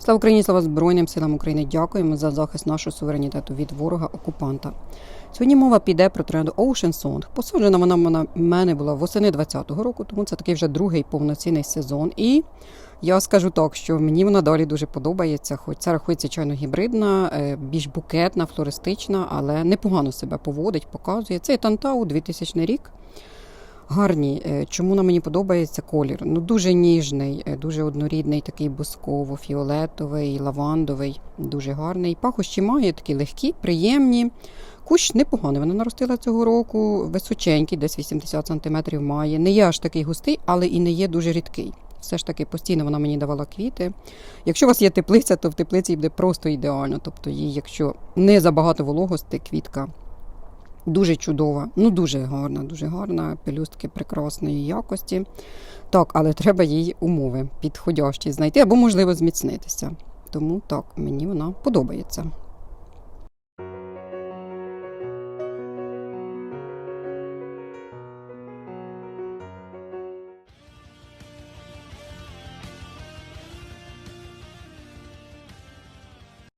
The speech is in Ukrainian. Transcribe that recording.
Слава Україні, слава Збройним силам України. Дякуємо за захист нашого суверенітету від ворога-окупанта. Сьогодні мова піде про тренду Ocean Song. Посаджена вона в мене була восени 20-го року, тому це такий вже другий повноцінний сезон. І я скажу так, що мені вона далі дуже подобається, хоч це рахується чайно гібридна, е, більш букетна, флористична, але непогано себе поводить, показує. Це Тантау 2000 рік. Гарні. Е, Чому на мені подобається колір? Ну дуже ніжний, е, дуже однорідний, такий бусково-фіолетовий, лавандовий, дуже гарний. Пахощі має такі легкі, приємні. Кущ непоганий. Вона наростила цього року, височенький, десь 80 см має. Не є аж такий густий, але і не є дуже рідкий. Все ж таки постійно вона мені давала квіти. Якщо у вас є теплиця, то в теплиці буде просто ідеально. Тобто, їй, якщо не забагато вологости, квітка Дуже чудова, ну дуже гарна, дуже гарна, пелюстки прекрасної якості. Так, але треба їй умови підходящі знайти або, можливо, зміцнитися. Тому так, мені вона подобається.